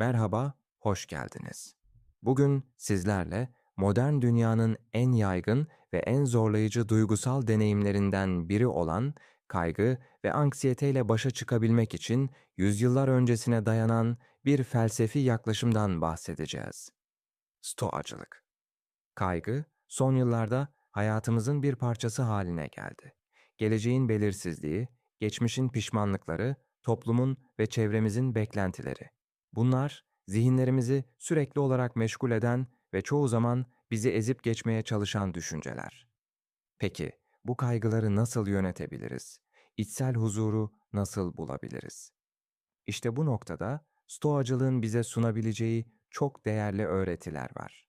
Merhaba, hoş geldiniz. Bugün sizlerle modern dünyanın en yaygın ve en zorlayıcı duygusal deneyimlerinden biri olan kaygı ve anksiyeteyle başa çıkabilmek için yüzyıllar öncesine dayanan bir felsefi yaklaşımdan bahsedeceğiz. Stoacılık. Kaygı, son yıllarda hayatımızın bir parçası haline geldi. Geleceğin belirsizliği, geçmişin pişmanlıkları, toplumun ve çevremizin beklentileri. Bunlar zihinlerimizi sürekli olarak meşgul eden ve çoğu zaman bizi ezip geçmeye çalışan düşünceler. Peki bu kaygıları nasıl yönetebiliriz? İçsel huzuru nasıl bulabiliriz? İşte bu noktada Stoacılığın bize sunabileceği çok değerli öğretiler var.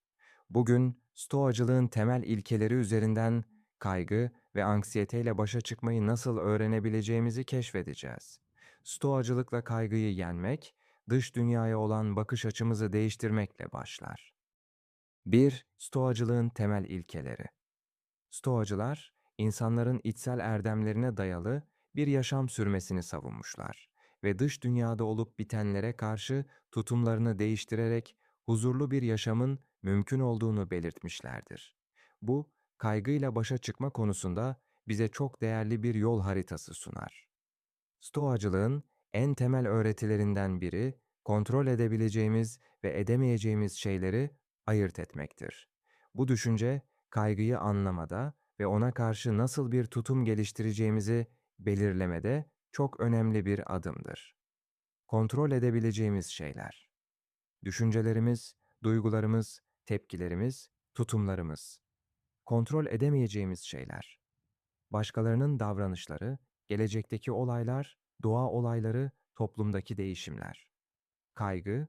Bugün Stoacılığın temel ilkeleri üzerinden kaygı ve anksiyeteyle başa çıkmayı nasıl öğrenebileceğimizi keşfedeceğiz. Stoacılıkla kaygıyı yenmek, dış dünyaya olan bakış açımızı değiştirmekle başlar. 1. Stoacılığın temel ilkeleri. Stoacılar, insanların içsel erdemlerine dayalı bir yaşam sürmesini savunmuşlar ve dış dünyada olup bitenlere karşı tutumlarını değiştirerek huzurlu bir yaşamın mümkün olduğunu belirtmişlerdir. Bu, kaygıyla başa çıkma konusunda bize çok değerli bir yol haritası sunar. Stoacılığın en temel öğretilerinden biri, kontrol edebileceğimiz ve edemeyeceğimiz şeyleri ayırt etmektir. Bu düşünce, kaygıyı anlamada ve ona karşı nasıl bir tutum geliştireceğimizi belirlemede çok önemli bir adımdır. Kontrol edebileceğimiz şeyler. Düşüncelerimiz, duygularımız, tepkilerimiz, tutumlarımız. Kontrol edemeyeceğimiz şeyler. Başkalarının davranışları, gelecekteki olaylar, doğa olayları, toplumdaki değişimler. Kaygı,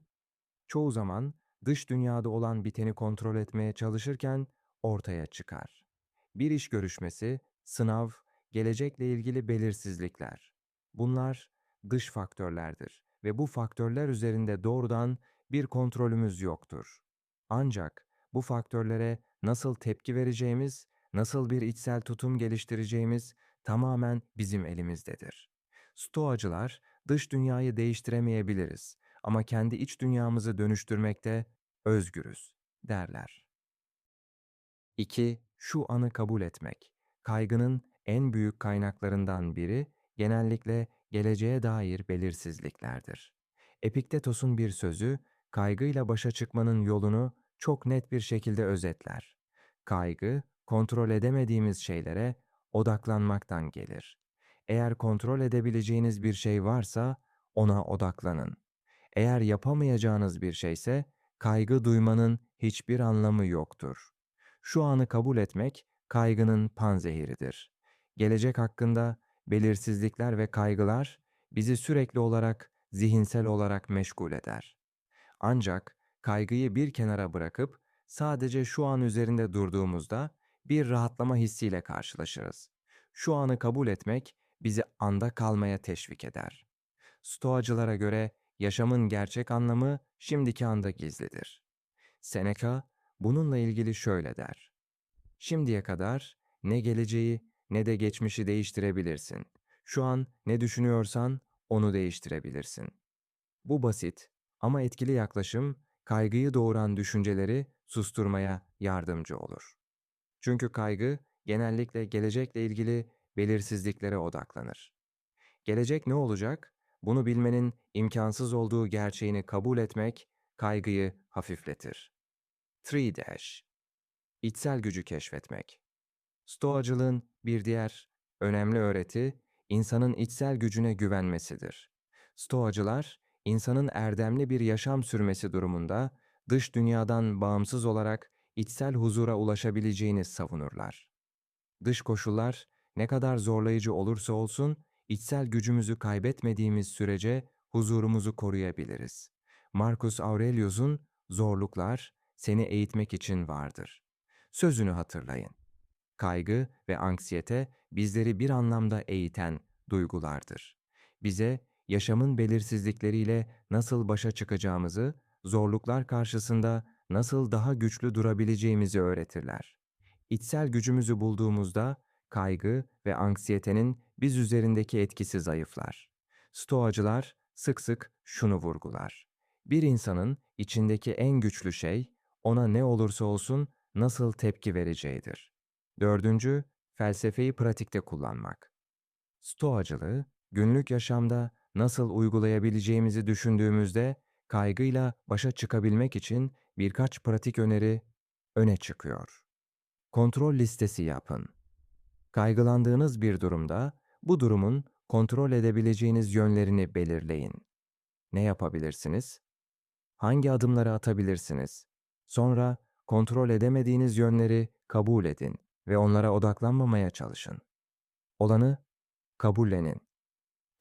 çoğu zaman dış dünyada olan biteni kontrol etmeye çalışırken ortaya çıkar. Bir iş görüşmesi, sınav, gelecekle ilgili belirsizlikler. Bunlar dış faktörlerdir ve bu faktörler üzerinde doğrudan bir kontrolümüz yoktur. Ancak bu faktörlere nasıl tepki vereceğimiz, nasıl bir içsel tutum geliştireceğimiz tamamen bizim elimizdedir. Stoacılar dış dünyayı değiştiremeyebiliriz ama kendi iç dünyamızı dönüştürmekte özgürüz derler. 2. Şu anı kabul etmek. Kaygının en büyük kaynaklarından biri genellikle geleceğe dair belirsizliklerdir. Epiktetos'un bir sözü kaygıyla başa çıkmanın yolunu çok net bir şekilde özetler. Kaygı, kontrol edemediğimiz şeylere odaklanmaktan gelir. Eğer kontrol edebileceğiniz bir şey varsa ona odaklanın. Eğer yapamayacağınız bir şeyse kaygı duymanın hiçbir anlamı yoktur. Şu anı kabul etmek kaygının panzehiridir. Gelecek hakkında belirsizlikler ve kaygılar bizi sürekli olarak zihinsel olarak meşgul eder. Ancak kaygıyı bir kenara bırakıp sadece şu an üzerinde durduğumuzda bir rahatlama hissiyle karşılaşırız. Şu anı kabul etmek bizi anda kalmaya teşvik eder. Stoacılara göre yaşamın gerçek anlamı şimdiki anda gizlidir. Seneca bununla ilgili şöyle der. Şimdiye kadar ne geleceği ne de geçmişi değiştirebilirsin. Şu an ne düşünüyorsan onu değiştirebilirsin. Bu basit ama etkili yaklaşım kaygıyı doğuran düşünceleri susturmaya yardımcı olur. Çünkü kaygı genellikle gelecekle ilgili belirsizliklere odaklanır. Gelecek ne olacak? Bunu bilmenin imkansız olduğu gerçeğini kabul etmek kaygıyı hafifletir. 3 dash İçsel gücü keşfetmek. Stoacılığın bir diğer önemli öğreti insanın içsel gücüne güvenmesidir. Stoacılar insanın erdemli bir yaşam sürmesi durumunda dış dünyadan bağımsız olarak içsel huzura ulaşabileceğini savunurlar. Dış koşullar ne kadar zorlayıcı olursa olsun içsel gücümüzü kaybetmediğimiz sürece huzurumuzu koruyabiliriz. Marcus Aurelius'un zorluklar seni eğitmek için vardır. Sözünü hatırlayın. Kaygı ve anksiyete bizleri bir anlamda eğiten duygulardır. Bize yaşamın belirsizlikleriyle nasıl başa çıkacağımızı, zorluklar karşısında nasıl daha güçlü durabileceğimizi öğretirler. İçsel gücümüzü bulduğumuzda kaygı ve anksiyetenin biz üzerindeki etkisi zayıflar. Stoacılar sık sık şunu vurgular. Bir insanın içindeki en güçlü şey, ona ne olursa olsun nasıl tepki vereceğidir. Dördüncü, felsefeyi pratikte kullanmak. Stoacılığı, günlük yaşamda nasıl uygulayabileceğimizi düşündüğümüzde kaygıyla başa çıkabilmek için birkaç pratik öneri öne çıkıyor. Kontrol listesi yapın. Kaygılandığınız bir durumda bu durumun kontrol edebileceğiniz yönlerini belirleyin. Ne yapabilirsiniz? Hangi adımları atabilirsiniz? Sonra kontrol edemediğiniz yönleri kabul edin ve onlara odaklanmamaya çalışın. Olanı kabullenin.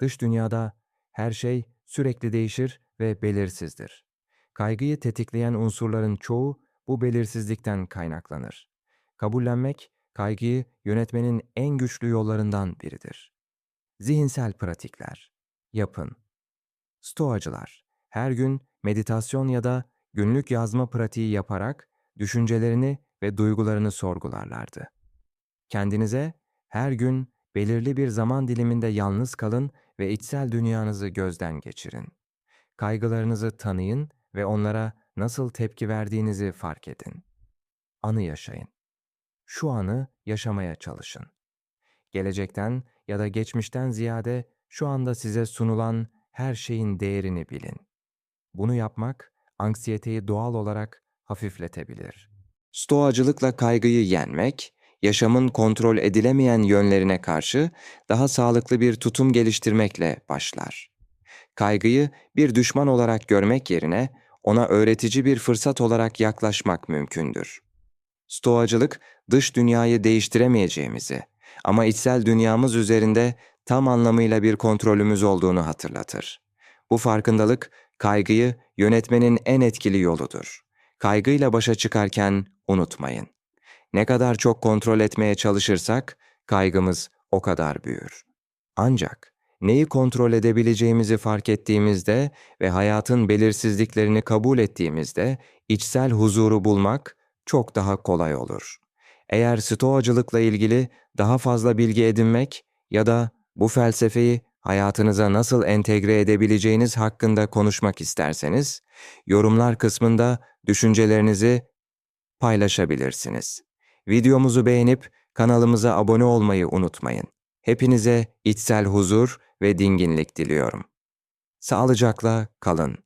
Dış dünyada her şey sürekli değişir ve belirsizdir. Kaygıyı tetikleyen unsurların çoğu bu belirsizlikten kaynaklanır. Kabullenmek, kaygıyı yönetmenin en güçlü yollarından biridir. Zihinsel pratikler. Yapın. Stoacılar, her gün meditasyon ya da günlük yazma pratiği yaparak düşüncelerini ve duygularını sorgularlardı. Kendinize her gün belirli bir zaman diliminde yalnız kalın ve içsel dünyanızı gözden geçirin. Kaygılarınızı tanıyın ve onlara nasıl tepki verdiğinizi fark edin. Anı yaşayın. Şu anı yaşamaya çalışın. Gelecekten ya da geçmişten ziyade şu anda size sunulan her şeyin değerini bilin. Bunu yapmak anksiyeteyi doğal olarak hafifletebilir. Stoacılıkla kaygıyı yenmek, yaşamın kontrol edilemeyen yönlerine karşı daha sağlıklı bir tutum geliştirmekle başlar. Kaygıyı bir düşman olarak görmek yerine ona öğretici bir fırsat olarak yaklaşmak mümkündür. Stoacılık dış dünyayı değiştiremeyeceğimizi ama içsel dünyamız üzerinde tam anlamıyla bir kontrolümüz olduğunu hatırlatır. Bu farkındalık kaygıyı yönetmenin en etkili yoludur. Kaygıyla başa çıkarken unutmayın. Ne kadar çok kontrol etmeye çalışırsak kaygımız o kadar büyür. Ancak neyi kontrol edebileceğimizi fark ettiğimizde ve hayatın belirsizliklerini kabul ettiğimizde içsel huzuru bulmak çok daha kolay olur. Eğer stoacılıkla ilgili daha fazla bilgi edinmek ya da bu felsefeyi hayatınıza nasıl entegre edebileceğiniz hakkında konuşmak isterseniz, yorumlar kısmında düşüncelerinizi paylaşabilirsiniz. Videomuzu beğenip kanalımıza abone olmayı unutmayın. Hepinize içsel huzur ve dinginlik diliyorum. Sağlıcakla kalın.